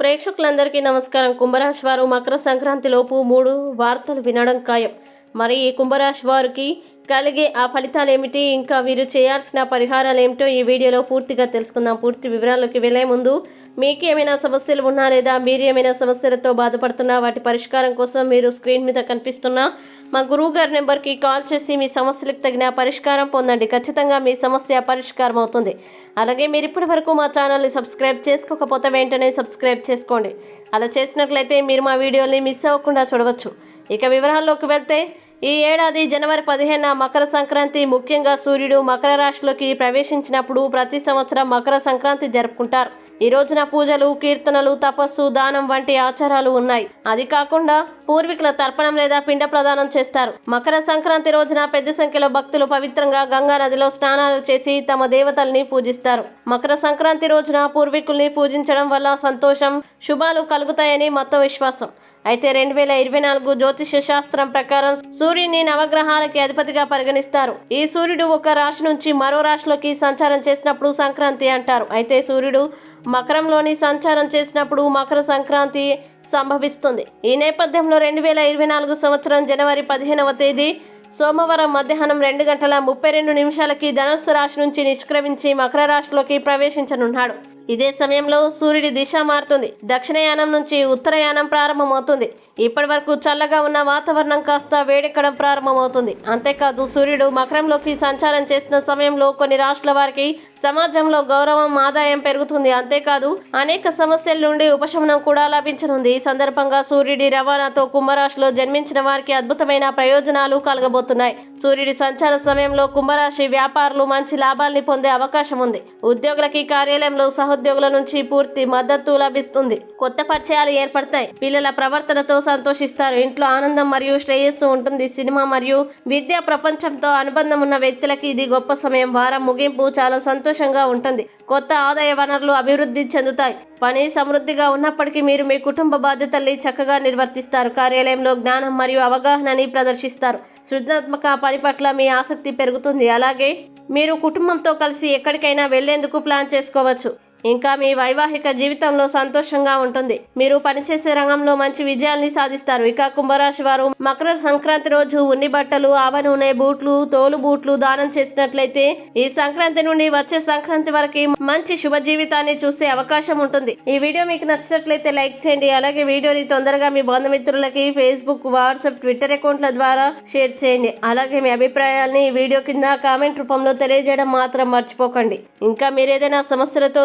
ప్రేక్షకులందరికీ నమస్కారం. కుంభరాశి వారు మకర సంక్రాంతి లోపు మూడు వార్తలు వినడం ఖాయం. మరి ఈ కుంభరాశి వారికి కలిగే ఆ ఫలితాలు ఏమిటి ఇంకా వీరు చేయాల్సిన పరిహారాలు ఏమిటో ఈ వీడియోలో పూర్తిగా తెలుసుకుందాం. పూర్తి వివరాల్లోకి వెళ్ళే ముందు మీకు ఏమైనా సమస్యలు ఉన్నా లేదా మీరు ఏమైనా సమస్యలతో బాధపడుతున్నా వాటి పరిష్కారం కోసం మీరు స్క్రీన్ మీద కనిపిస్తున్న మా గురువు గారి నెంబర్కి కాల్ చేసి మీ సమస్యలకు తగిన పరిష్కారం పొందండి. ఖచ్చితంగా మీ సమస్య పరిష్కారం అవుతుంది. అలాగే మీరు ఇప్పటి వరకు మా ఛానల్ని సబ్స్క్రైబ్ చేసుకోకపోతే వెంటనే సబ్స్క్రైబ్ చేసుకోండి. అలా చేసినట్లయితే మీరు మా వీడియోని మిస్ అవ్వకుండా చూడవచ్చు. ఇక వివరాల్లోకి వెళ్తే ఈ ఏడాది జనవరి పదిహేన మకర సంక్రాంతి ముఖ్యంగా సూర్యుడు మకర రాశిలోకి ప్రవేశించినప్పుడు ప్రతి సంవత్సరం మకర సంక్రాంతి జరుపుకుంటారు. ఈ రోజున పూజలు కీర్తనలు తపస్సు దానం వంటి ఆచారాలు ఉన్నాయి. అది కాకుండా పూర్వీకుల తర్పణం లేదా పిండ ప్రదానం చేస్తారు. మకర సంక్రాంతి రోజున పెద్ద సంఖ్యలో భక్తులు పవిత్రంగా గంగా నదిలో స్నానాలు చేసి తమ దేవతల్ని పూజిస్తారు. మకర సంక్రాంతి రోజున పూర్వీకుల్ని పూజించడం వల్ల సంతోషం శుభాలు కలుగుతాయని మత విశ్వాసం. అయితే రెండు వేల ఇరవై నాలుగు జ్యోతిష శాస్త్రం ప్రకారం సూర్యుని నవగ్రహాలకి అధిపతిగా పరిగణిస్తారు. ఈ సూర్యుడు ఒక రాశి నుంచి మరో రాశిలోకి సంచారం చేసినప్పుడు సంక్రాంతి అంటారు. అయితే సూర్యుడు మకరంలోని సంచారం చేసినప్పుడు మకర సంక్రాంతి సంభవిస్తుంది. ఈ నేపథ్యంలో రెండు వేల ఇరవై నాలుగు సంవత్సరం జనవరి పదిహేనవ తేదీ సోమవారం మధ్యాహ్నం రెండు గంటల ముప్పై రెండు నిమిషాలకి ధనుస్సు రాశి నుంచి నిష్క్రమించి మకర రాశిలోకి ప్రవేశించనున్నాడు. ఇదే సమయంలో సూర్యుడి దిశ మారుతుంది. దక్షిణయానం నుంచి ఉత్తరయానం ప్రారంభమవుతుంది. ఇప్పటి వరకు చల్లగా ఉన్న వాతావరణం కాస్త వేడెక్కడం ప్రారంభమవుతుంది. అంతేకాదు సూర్యుడు మకరంలోకి సంచారం చేసిన సమయంలో కొన్ని రాష్ట్రాల వారికి సమాజంలో గౌరవం ఆదాయం పెరుగుతుంది. అంతేకాదు అనేక సమస్యల నుండి ఉపశమనం కూడా లభించనుంది. ఈ సందర్భంగా సూర్యుడి రవాణాతో కుంభరాశిలో జన్మించిన వారికి అద్భుతమైన ప్రయోజనాలు కలగబోతున్నాయి. సూర్యుడి సంచార సమయంలో కుంభరాశి వ్యాపారులు మంచి లాభాల్ని పొందే అవకాశం ఉంది. ఉద్యోగులకి కార్యాలయంలో సహ సహోద్యోగుల నుంచి పూర్తి మద్దతు లభిస్తుంది. కొత్త పరిచయాలు ఏర్పడతాయి. పిల్లల ప్రవర్తనతో సంతోషిస్తారు. ఇంట్లో ఆనందం మరియు శ్రేయస్సు ఉంటుంది. సినిమా మరియు విద్యా ప్రపంచంతో అనుబంధం ఉన్న వ్యక్తులకి ఇది గొప్ప సమయం. వారం ముగింపు చాలా సంతోషంగా ఉంటుంది. కొత్త ఆదాయ వనరులు అభివృద్ధి చెందుతాయి. పని సమృద్ధిగా ఉన్నప్పటికీ మీరు మీ కుటుంబ బాధ్యతల్ని చక్కగా నిర్వర్తిస్తారు. కార్యాలయంలో జ్ఞానం మరియు అవగాహనని ప్రదర్శిస్తారు. సృజనాత్మక పని పట్ల మీ ఆసక్తి పెరుగుతుంది. అలాగే మీరు కుటుంబంతో కలిసి ఎక్కడికైనా వెళ్ళేందుకు ప్లాన్ చేసుకోవచ్చు. ఇంకా మీ వైవాహిక జీవితంలో సంతోషంగా ఉంటుంది. మీరు పనిచేసే రంగంలో మంచి విజయాల్ని సాధిస్తారు. ఇక కుంభరాశి వారు మకర సంక్రాంతి రోజు ఉన్ని బట్టలు ఆవ నూనె బూట్లు తోలు బూట్లు దానం చేసినట్లయితే ఈ సంక్రాంతి నుండి వచ్చే సంక్రాంతి వరకు మంచి శుభ జీవితాన్ని చూసే అవకాశం ఉంటుంది. ఈ వీడియో మీకు నచ్చినట్లయితే లైక్ చేయండి. అలాగే వీడియోని తొందరగా మీ బంధుమిత్రులకి ఫేస్బుక్ వాట్సాప్ ట్విట్టర్ అకౌంట్ల ద్వారా షేర్ చేయండి. అలాగే మీ అభిప్రాయాల్ని ఈ వీడియో కింద కామెంట్ రూపంలో తెలియజేయడం మాత్రం మర్చిపోకండి. ఇంకా మీరు ఏదైనా సమస్యలతో